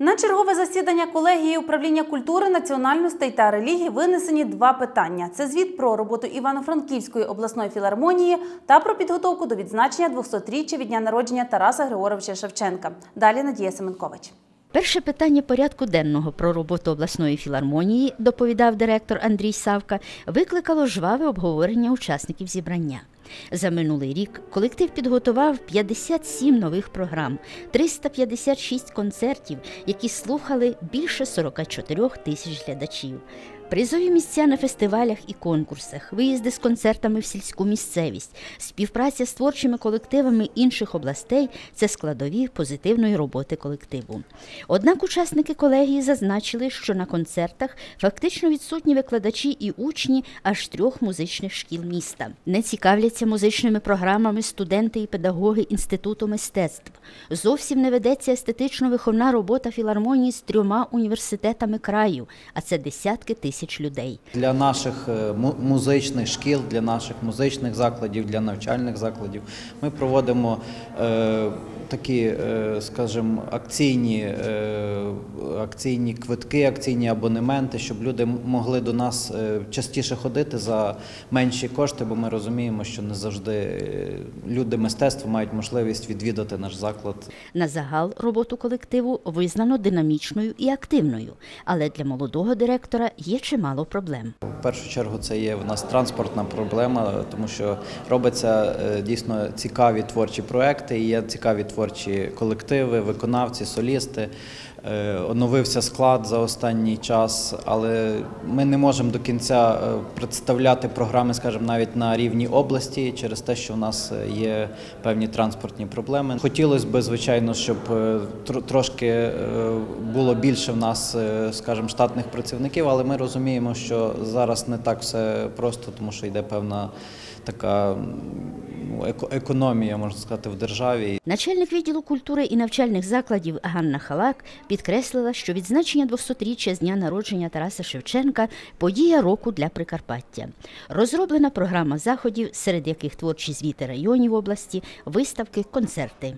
На чергове засідання колегії управління культури, національностей та релігії винесені два питання: це звіт про роботу Івано-Франківської обласної філармонії та про підготовку до відзначення 200-річчя від дня народження Тараса Григоровича Шевченка. Далі Надія Семенкович. Перше питання порядку денного про роботу обласної філармонії, доповідав директор Андрій Савка, викликало жваве обговорення учасників зібрання. За минулий рік колектив підготував 57 нових програм, 356 концертів, які слухали більше 44 тисяч глядачів. Призові місця на фестивалях і конкурсах, виїзди з концертами в сільську місцевість, співпраця з творчими колективами інших областей це складові позитивної роботи колективу. Однак учасники колегії зазначили, що на концертах фактично відсутні викладачі і учні аж трьох музичних шкіл міста. Не цікавляться музичними програмами студенти і педагоги інституту мистецтв. Зовсім не ведеться естетично-виховна робота філармонії з трьома університетами краю, а це десятки тисяч людей. Для наших е, музичних шкіл, для наших музичних закладів, для навчальних закладів ми проводимо е, такі, е, скажімо, акційні, е, акційні квитки, акційні абонементи, щоб люди могли до нас е, частіше ходити за менші кошти, бо ми розуміємо, що не завжди люди мистецтва мають можливість відвідати наш заклад На загал роботу колективу визнано динамічною і активною, але для молодого директора є чимало проблем. В першу чергу це є в нас транспортна проблема, тому що робляться е, дійсно цікаві творчі проекти, і є цікаві творчі колективи, виконавці, солісти. Е, Оновився склад за останній час, але ми не можемо до кінця е, представляти програми, скажімо, навіть на рівні області через те, що в нас е, є певні транспортні проблеми. Хотілося б, звичайно, щоб трошки було більше в нас, скажімо, штатних працівників, але ми розуміємо, що зараз не так все просто, тому що йде певна така економія, можна сказати, в державі. Начальник відділу культури і навчальних закладів Ганна Халак підкреслила, що відзначення 200-річчя з дня народження Тараса Шевченка подія року для Прикарпаття. Розроблена програма заходів, серед яких творчі звіти районів області, виставки, концерти.